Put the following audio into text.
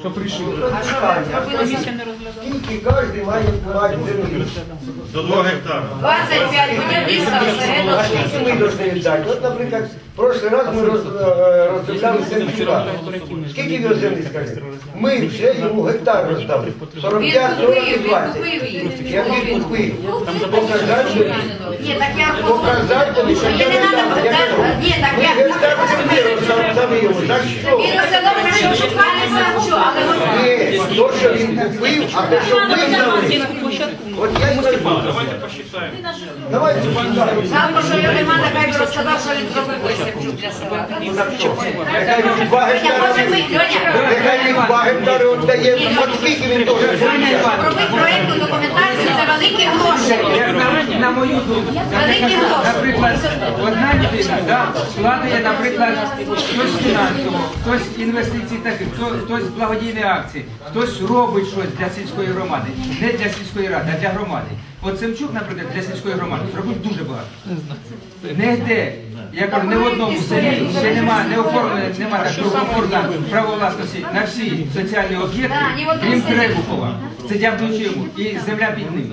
що прийшли. Скільки кожен має мати землі? До 2 гектарів. 25 будівництва всередину. Скільки ми повинні віддати? От, наприклад, в прошлий раз ми роз, е, розробляли Сенчука. Скільки його землі, скажіть? Ми вже йому гектар роздали. Він 45 купив, він 42. купив її. Я не купив. Показати, Ні, так я показати, тобі, що я не дам. Ні, так Ми я... гектар землі роздали йому. Так що? Він усе добре, що шукали то, що він купив, а те, що ми дали. От я і кажу. Давайте посчитаємо. Жалко, що його нема, нехай би розказав, що він зробив для себе. Нехай він два гектари. Нехай він два гектари віддає. От скільки він теж Робить проєктну на, на мою думку, наприклад, одна людина да, вкладає, наприклад, хтось фінансово, хтось інвестиції такі, хто, хтось благодійні акції, хтось робить щось для сільської громади, не для сільської ради, а для громади. От Семчук, наприклад, для сільської громади зробив дуже багато. Нігде, я кажу, не в одному селі ще нема, не оформлено, нема так оформлено право власності на всі соціальні об'єкти, крім. Требухова. Це дякуючи йому. І земля під ним.